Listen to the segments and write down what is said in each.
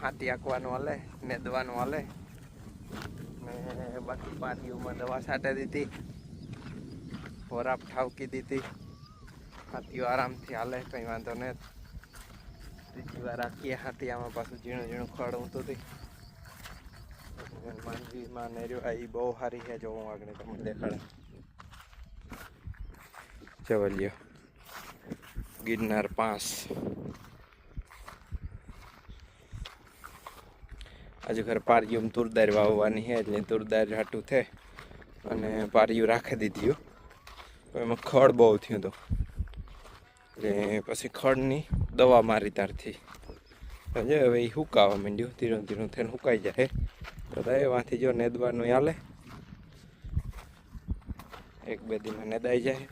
હાથી આંકવાનું હાલે, નેદવાનું હાલે. ને બાકી પાટીઓમાં દવા છાંટી દીધી. વરાપ ઠાવકી દીધી. હાથીઓ આરામથી હાલે, કંઈ વાંધો નહીં. ત્રીજી વાર રાખીએ હાથી આમાં પાછું ઝીણું ઝીણું ખડ ઊંતું હતી માંડવીમાં નેર્યો આ બહુ સારી છે, જો હું આગળ તમને દેખાડે. ચવલિયો ગિરનાર પાસ આજે ઘર પારિયું તુરદાર વાવવાની છે, એટલે તુરદાર હાટું છે. અને પારિયું રાખી દીધી એમાં ખડ બહુ થયું હતું. એટલે પછી ખડની દવા મારી તારથી સમજે હવે એ હુકાવા માંડ્યું. ધીરું ધીરું થઈને હુકાઈ જાય તો એમાંથી જો નેદવાનું હાલે. એક બે દીમાં નેદાઈ જાય.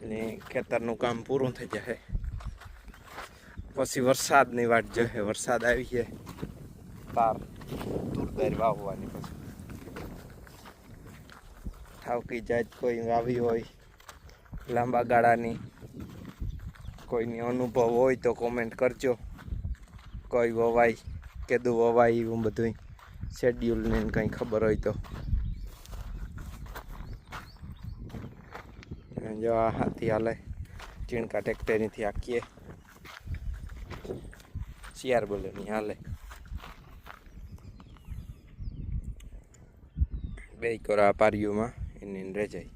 એટલે ખેતરનું કામ પૂરું થઈ જાય પછી વરસાદની વાટ જોઈએ વરસાદ આવી જાય તાર તુરદાર વાવવાની પછી. ઠાવકી જાત કોઈ વાવી હોય, લાંબા ગાળાની, કોઈની અનુભવ હોય તો કોમેન્ટ કરજો. કોઈ વવાય કેદું વવાય એવું બધું શેડ્યુલ ને કંઈ ખબર હોય તો. આ હાથી હાલે ચીણકા ટેક્ટરીથી આખીએ શિયાર બોલે હાલે. બે કોરા પારીઓમાં એની રહે જાય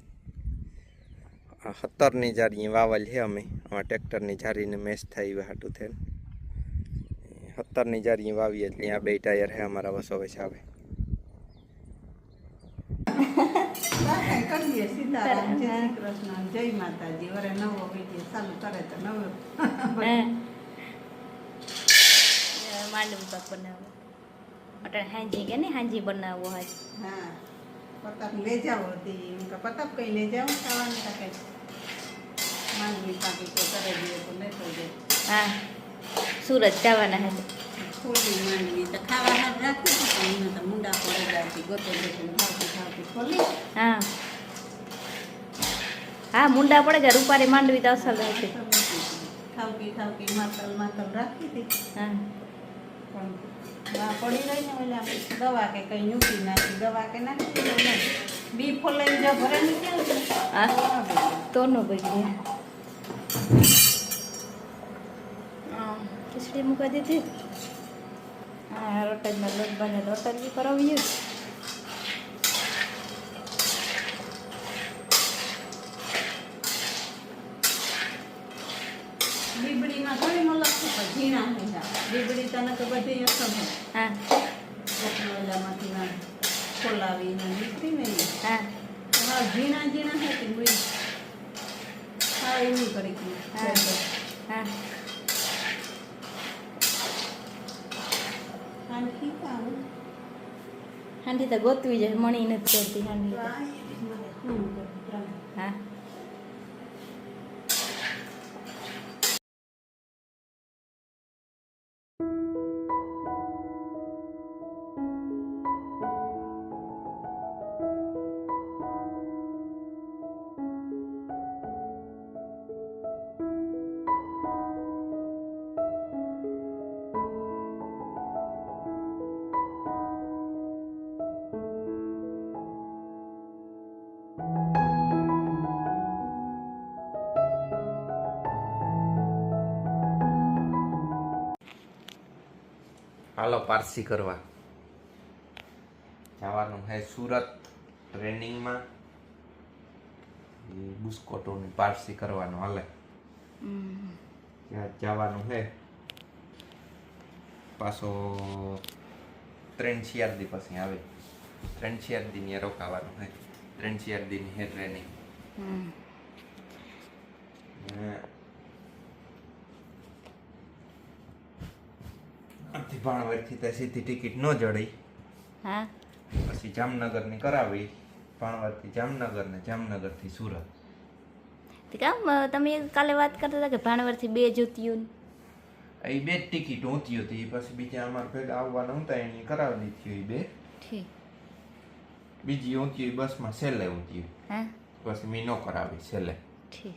આ સત્તરની જારી વાવલ છે અમે. આમાં ટ્રેક્ટરની જારીને મેચ થાય એવા હાટું થઈને. સત્તરની જારી વાવીએ એટલે આ બે ટાયર છે અમારા વસો વસ આવે. કરીએ સીતારામ જય શ્રી કૃષ્ણ જય માતાજી. વરે નવો વીડિયો ચાલુ કરે તો નવો. હે. પાક બનાવો હાંજી કે ને હાંજી બનાવવો હોય. હા. પતાપ લઈ જાઓ હતી એમ કે પતાપ કઈ લઈ જાઓ? ખાવાનું કાંઈ? માંડવી પાકી તો કરે દે તો થઈ જાય. હા સુરત જવાના હે ખોલી માંડવી તો ખાવા હાથ રાખી હતી એમને તો મુંડા પડે જાતી ગોતે ગોતે ખાવતી ખાવતી ખોલી. હા. હા મુંડા પડે કે રૂપારી માંડવી તો અસલ હતી ખાવકી ખાવકી માતલ માતલ રાખી હતી. હા. પણ પડી રહી ને એટલે આપણે દવા કે કંઈ મૂકી નાખી દવા કે નાખી તો ફોલ બી ફોલાઈ જો ભરે નીકળે હા. તો નો બગડી. ખીચડી મૂકી દીધી. હા રોટજમાં લોટ બને રોટલી કરાવીએ બીબડીમાં થોડી મલક છે પણ ઝીણા મીઠા બીબડી તને તો બધી છે હા. ઓલામાંથી ના ખોલાવીને નીકળી ને હા. હા ઝીણા ઝીણા છે મુઈ હા એવું કરી. હા. હા. ખાવું. હાંડી તો ગોતવી જાય મણી નથી કરતી હાંડી? હા. હાલો પારસી કરવા. જવાનું છે સુરત ટ્રેનિંગમાં. એ બુસ્કોટોની પારસી કરવાનું હાલે. ત્યાં જવાનું છે પાછો ત્રણ ચાર દી પછી આવે. ત્રણ ચાર દી ત્યાં રોકાવાનું છે ત્રણ ચાર હે ટ્રેનિંગ. હમ. આથી ભાણવડથી તો સીધી ટિકિટ ન જડી હા. પછી જામનગરની કરાવી ભાણવડથી જામનગર ને જામનગરથી સુરત. તે કામ તમે કાલે વાત કરતા હતા કે ભાણવરથી બે જુતિયું એ બે જ ટિકિટ હોતી હતી પછી બીજા અમારે ભેગા આવવાના હતા એની કરાવી દીધી એ બે. ઠીક. બીજી ઊંચી બસમાં છેલ્લે હોતી હા. પછી મેં ન કરાવી છેલ્લે. ઠીક.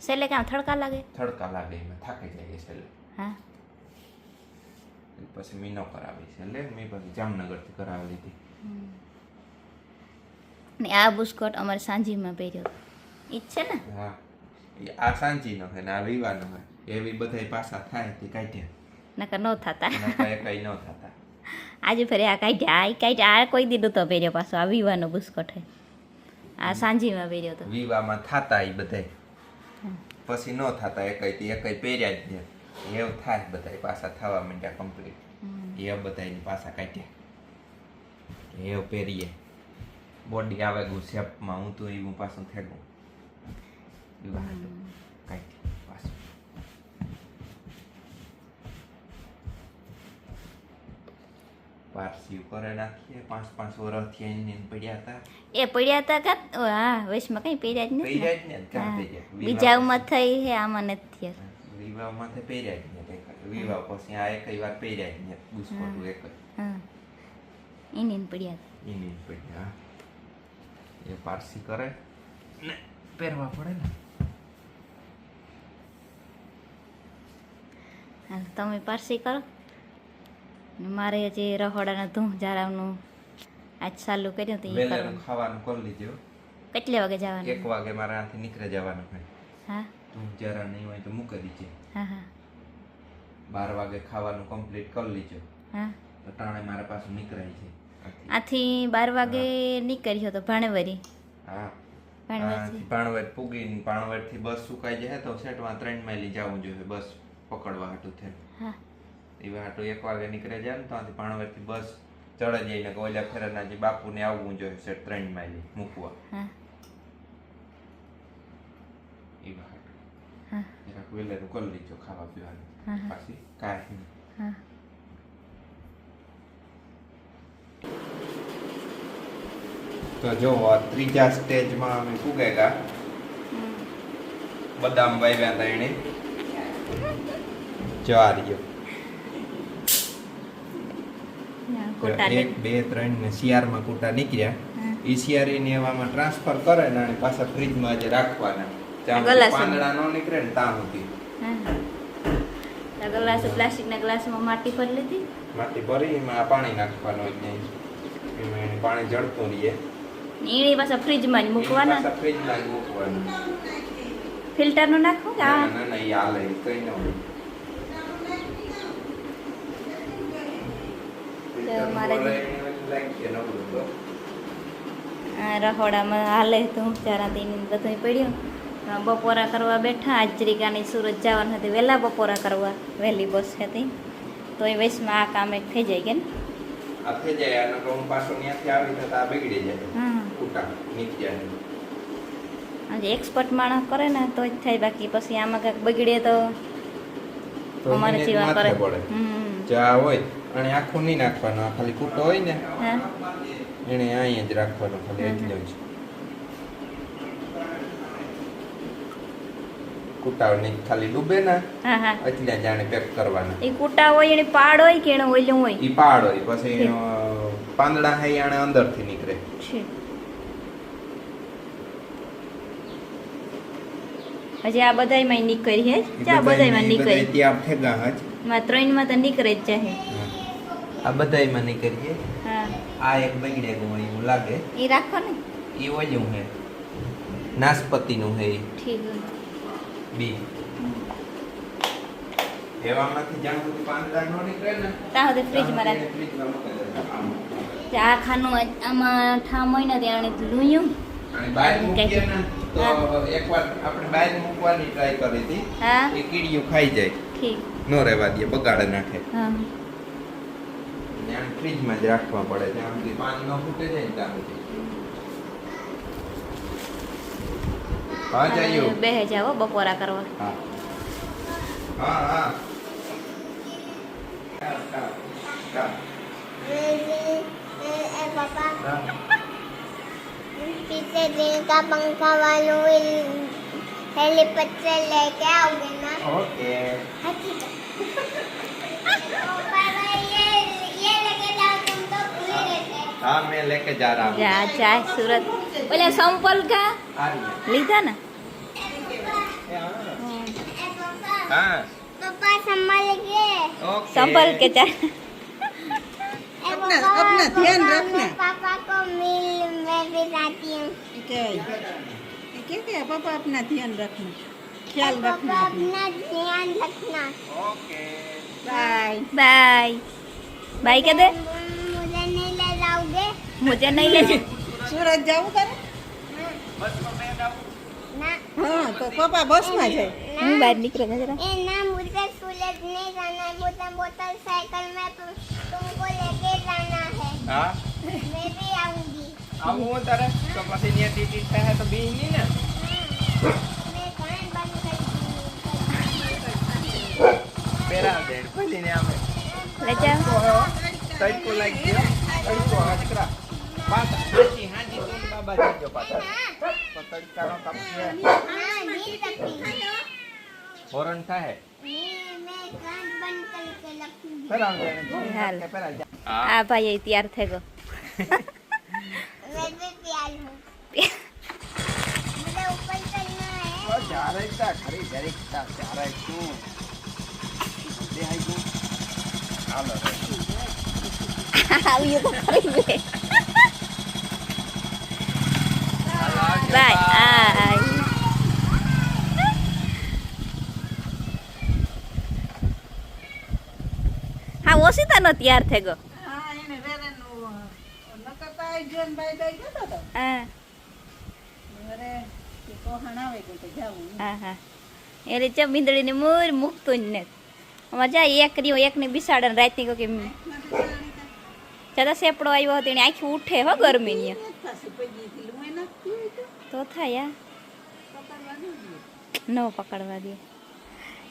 છેલ્લે કામ થડકા લાગે? થડકા લાગે એમાં થાકી જાય છેલ્લે. હા. પછી મીનો કરાવી છે. એટલે મેં પછી જામનગરથી કરાવી લીધી. ને આ બુસ્કોટ અમારે સાંજીમાં પહેર્યો. ઈ છે ને? હા. આ સાંજીનો છે ને આ વિવાનો છે. એવી બધા પાસા થાય તે કાઢ્યા નકર ન થતા. એના કઈ ન થતા. આજે ફરી આ કાઢ્યા. આ કાઢ્યા. આ કોઈ દીધું તો પહેર્યો પાછો. આ વિવાનો બુસ્કોટ છે. આ સાંજીમાં પહેર્યો તો. વિવામાં થતા એ બધાય. પછી ન થતા એકઈ તે એકઈ પહેર્યા જ નહીં એવું થાય બધાય પાછા થવા માંડ્યા કમ્પ્લીટ એ બધાયની પાછા કાઢ્યા એવું પહેરીએ બોડી આવે ગયું શેપમાં હું તો એવું પાછું થેલું વિવાહ હતું. કાઢ્યું પાછું પારસી કરે નાખીએ પાંચ પાંચ વર્ષથી એને પડ્યા હતા એ પડ્યા હતા કા ઓ, હા વચમાં કઈ પહેર્યા જ નથી પહેર્યા જ ને કાં હા. પહેર્યા બીજા ઉંમર થઈ હે આમાં નથી થયા વિવાહ તે પહેર્યા જ ને વિવાહ પછી આ એક વાર પહેર્યા જ નહીં બુસ્કોટું એક જ હા પડ્યા હતા પડ્યા એ પારસી કરે ને પહેરવા પડે ને હાલ તમે પારસી કરો. મારે હજી રહોડાના ધૂમ જારાવનું આજ ચાલુ કર્યું તો એ ખાવાનું કરી લીધું? કેટલા વાગે એક જવાનું વાગે મારા હાથે નીકળે જવાનું હા? જરા નહીં હોય તો મૂકી દીજે. હા હા. બાર વાગે ખાવાનું કમ્પ્લીટ કરી લીજો. હા. તો ટાણે મારા પાછું નીકળાય છે. આથી. આથી બાર વાગે નીકળ્યો તો ભાણવરી. હા. ભાણવરથી પાણવડ પૂગીને પાણવડથી બસ સુકાઈ જાય તો સેટમાં ત્રણ માઇલી જવું જોઈએ બસ પકડવા હાટું થે હા. એવા હાટું એક વાગે નીકળે જાય ને ત્યાંથી થી બસ ચડે જઈને ને ઓલા ફેરાના જે બાપુને આવવું જોઈએ સેટ ત્રણ માઇલી મૂકવા. હા. એવા હા જરાક વહેલેરું કરી લીજો ખાવા પીવાનું. પાછી કાંઈ હા તો જો ત્રીજા સ્ટેજમાં અમે પૂગેગા બદામ વાવ્યા હતા એને ચાર ગયો એક બે ત્રણ ને શિયાળમાં કૂટા નીકળ્યા. એ શિયાળીને એવામાં ટ્રાન્સફર કરે ને અને પાછા ફ્રીજમાં જે રાખવાના ત્યાં પાંદડા ન નીકળે ને ત્યાં સુધી. હા ગ્લાસ પ્લાસ્ટિકના માટી ભરી લીધી. માટી ભરી એમાં પાણી નાખવાનું એટલે એમાં પાણી જળતું રહીએ ઈણી પાછા ફ્રીજમાં જ મૂકવાના. ફ્રીજમાં જ મૂકવાનું. ફિલ્ટરનું નાખવું કે ના ના ના એ હાલે કઈ ન હોય. મારે ફિલ્ટર લાગી નબળું તો. આ રહોડામાં હાલે તો હું ચારા તેની બધું પડ્યું. બપોરા કરવા બેઠા. આજરીકાની સુરત જવાનું હતી. વહેલા બપોરા કરવા વહેલી બસ હતી. તો એ વયસમાં આ કામ એક થઈ જાય કે ને આ થઈ જાય. અને હું પાછો ત્યાંથી આવી થતા આ બગડી જાય. હા કૂટા નીકળી જાય આજે એક્સપર્ટ માણસ કરે ને તો જ થાય. બાકી પછી આમાં કાંઈક બગડે તો અમારે જીવન કરે. ચા હોય. અને આખું નહીં નાખવાનું. ખાલી કૂટો હોય ને હા. એને અહીંયા જ રાખવાનું. ખાલી હમ. જ. કૂટાવની ખાલી ડૂબે ને એટલે જાણે પેક કરવાના. એ કુટા હોય એની પાડ હોય કે એનું ઓલું હોય? ઈ પાડ હોય પછી પાંદડા હે આણે અંદરથી નીકળે. છે. હજી આ બધાયમાં નીકળી હે? ઈ ચા બધાયમાં ઈ બધાય નીકળી? ત્યાં ફેગા હજમાં ત્રણમાં તો નીકળે જ જાહે. આ બધાયમાં નીકળીએ હા. આ એક બગડે ગયું એવું લાગે. એ રાખો ને. એ ઓલું હે. નાશપતિનું હે ઈ. ઠીક. બી. એવામાંથી જ્યાં સુધી પાંદડા ન નીકળે ને. ત્યાં સુધી ફ્રીજમાં રાખ. ફ્રીજમાં મૂકી દેવાના. આ ખાનું આમાં ઠામ હોય ને ત્યાં લૂયું. અને બહાર મૂકીએ ને તો એકવાર આપણે બહાર મૂકવાની ટ્રાય કરી હતી. એ કીડીઓ ખાઈ જાય. ઠીક. ન રહેવા દે બગાડે નાખે. હા. ફ્રીજમાં જ રાખવા પડે. ત્યાં સુધી પાણી ન ફૂટે જાય ત્યાં સુધી. હા જઈએ બે જાઓ બપોરા કરવા હા હા હા કાપ, કાપ, કાપ. पापा હા. पीछे दिन का पंखा वालों हेलीपैड से लेके आओगे ना ઓકે हाँ, हाँ मैं लेके जा रहा हूँ। हाँ चाय सूरत। बोले सैंपल का? हाँ, लीजा ना? हाँ। संभल के। संभाल चाय। अपना अपना ध्यान रखना। पापा को मिल मैं भी जाती हूँ। ठीक है। पापा अपना ध्यान रखना। ख्याल रखना अपना ध्यान रखना। ओके। बाय बाय बाय कहते હું નહીં લેજે સુરત જવું તારે? હા તો પપ્પા બસમાં છે. હું બહાર નીકળે ના મુરકે સુરત નહીં જાના બોતલ બોતલ સાયકલ મે તુમકો લેકે જાના હે. હા? મે ભી આઉંગી આવું તારે? તો પછી નિયત ટીટી થાય તો બી નહીં ને? મે કાન બંધ કરી પેરા દેડ પછી ને અમે લેજા તડકો પાછા હાજી હાજી તો બાબા જાજો પાછા તો તડકાનો કાપીએ हाँ नहीं सकती હોરન થાય नहीं मैं कान बंद करके रखूंगी પેરા દે હાલ. પેરા જા આ ભાઈ એ તૈયાર થઈ ગયો मैं भी प्यार हूँ मुझे ऊपर चलना है ઓ જારે તા ખરી જરીક તા જારે તું દે હાઈ તું હાલો હા ઓશિતા ઓશિતાનો તૈયાર થઈ ગયો એટલે ચમ મીંદડીને મોર મૂકતું જ ને અમારે જાય એક રહ્યો એકને બિસાડે ને રાતની કહો કે જતા સેપડો આવ્યો હતો એને આખી ઉઠે હો ગરમીની થશે પગી થી હું એના પીવું તો તો થાય પકડવા નહીં દે. ન પકડવા દે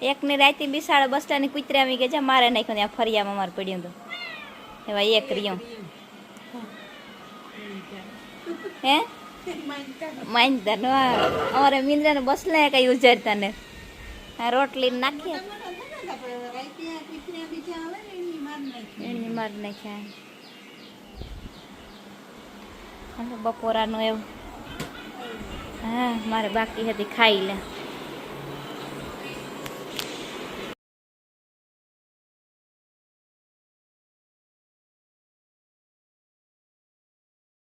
એકને રાતે બિસાડે બસ સ્ટેન્ડ કૂતરા આવી ગયા છે મારે નાખ્યો ત્યાં ફરિયામાં મારે પડ્યું હતું એવા એક રહ્યો હે માનતા નો અમારે મીંદરાને બસ લે કઈ ઉજારતા ને આ રોટલી નાખીએ એની માર નાખ્યા હાલો બપોરાનું એવું. હા મારે બાકી હતી ખાઈ લે.